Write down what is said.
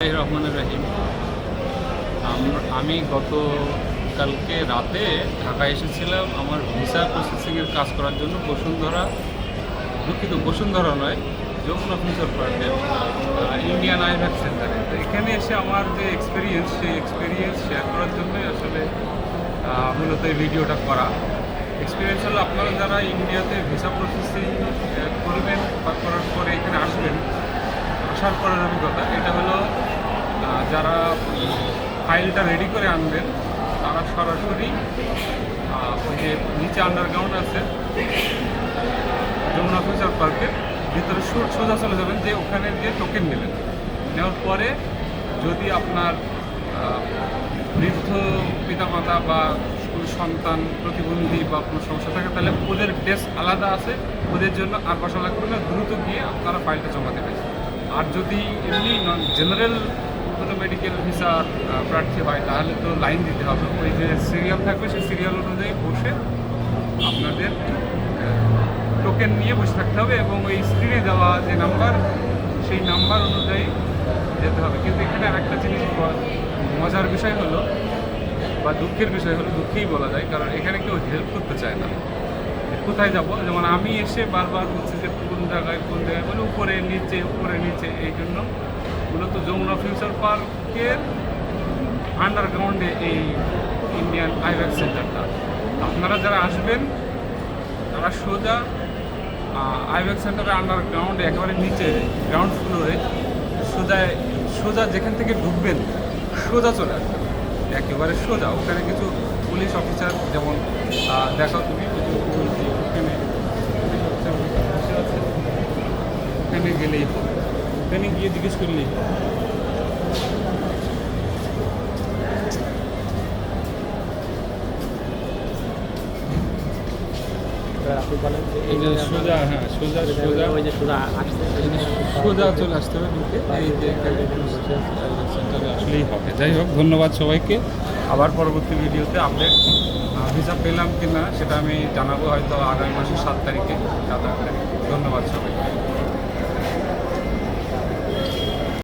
রহমানির রহিম। আমি গত কালকে রাতে ঢাকায় এসেছিলাম। আমার ভিসা প্রসেসিংয়ের কাজ করার জন্য বসুন্ধরা, দুঃখিত, বসুন্ধরা নয়, যমুনা ফিউচার পার্কের ইন্ডিয়ান আইভ্যাক সেন্টারে তো এখানে এসে আমার যে এক্সপিরিয়েন্স সেই এক্সপিরিয়েন্স শেয়ার করার জন্যই আসলে মূলত এই ভিডিওটা করা। এক্সপিরিয়েন্স হলো আপনারা যারা ইন্ডিয়াতে ভিসা প্রসেসিং করবেন বা করার পরে এখানে আসবেন, আসার পরের অভিজ্ঞতা। এটা হলো যারা ফাইলটা রেডি করে আনবেন, তারা সরাসরি ওই যে নিচে আন্ডারগ্রাউন্ড আছে, যমুনা ফিউচার পার্কের ভিতরে সোজা চলে যাবেন, যে ওখানে গিয়ে টোকেন নেবেন। নেওয়ার পরে যদি আপনার বৃদ্ধ পিতামাতা বা সন্তান, প্রতিবন্ধী বা কোনো সমস্যা থাকে, তাহলে ওদের ডেস্ক আলাদা আছে, ওদের জন্য আর বসা লাগবে দ্রুত গিয়ে আপনারা ফাইলটা জমা দেবেন। আর যদি এমনি জেনারেল কোনো মেডিকেল ভিসার প্রার্থী হয়, তাহলে তো লাইন দিতে হবে। ওই যে সিরিয়াল থাকবে, সেই সিরিয়াল অনুযায়ী বসে আপনাদের টোকেন নিয়ে বসে থাকতে হবে এবং ওই স্ক্রিনে দেওয়া যে নাম্বার সেই নাম্বার অনুযায়ী যেতে হবে। কিন্তু এখানে আরেকটা জিনিস মজার বিষয় হলো, বা দুঃখের বিষয় হলো, দুঃখেই বলা যায়, কারণ এখানে কেউ হেল্প করতে চায় না। কোথায় যাব? যেমন আমি এসে বারবার বলছি যে কোন জায়গায় কোন জায়গায় মানে উপরে, নিচে উপরে, নিচে, এই জন্য মূলত যমুনা ফিউচার পার্কের আন্ডারগ্রাউন্ডে এই ইন্ডিয়ান আইভ্যাক সেন্টারটা আপনারা যারা আসবেন, তারা সোজা আইভ্যাক সেন্টারের আন্ডারগ্রাউন্ডে একেবারে নিচে গ্রাউন্ড ফ্লোরে সোজা সোজা যেখান থেকে ঢুকবেন, সোজা চলে আসবেন। একেবারে সোজা। ওখানে কিছু পুলিশ অফিসার যেমন দেখাও তুমি ওখানে গেলেই হবে। ওখানে গিয়ে জিজ্ঞেস যে সোজা হ্যাঁ সোজা সোজা। ওই যে সোজা আসছে সোজা চলে আসতে হবে ঢুকে এই যে সেন্টারে আসলেই হবে। যাই হোক ধন্যবাদ সবাইকে। আবার পরবর্তী ভিডিওতে আপডেট ভিসা পেলাম কি না সেটা আমি জানাব হয়তো আগামী মাসের সাত তারিখে সাত আট তারিখ। ধন্যবাদ সবাইকে।